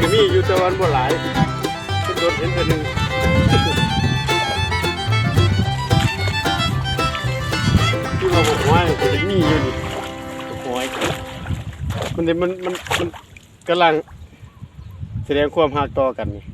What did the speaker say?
วันบ่หลายเป็นโดนเห็นแต่หนึ่งที่เราบอกว่าก็จะมีอยู่นี่หอยมันเดี๋ยวมันมันมันกำลังแสดงความหักต่อกันนี่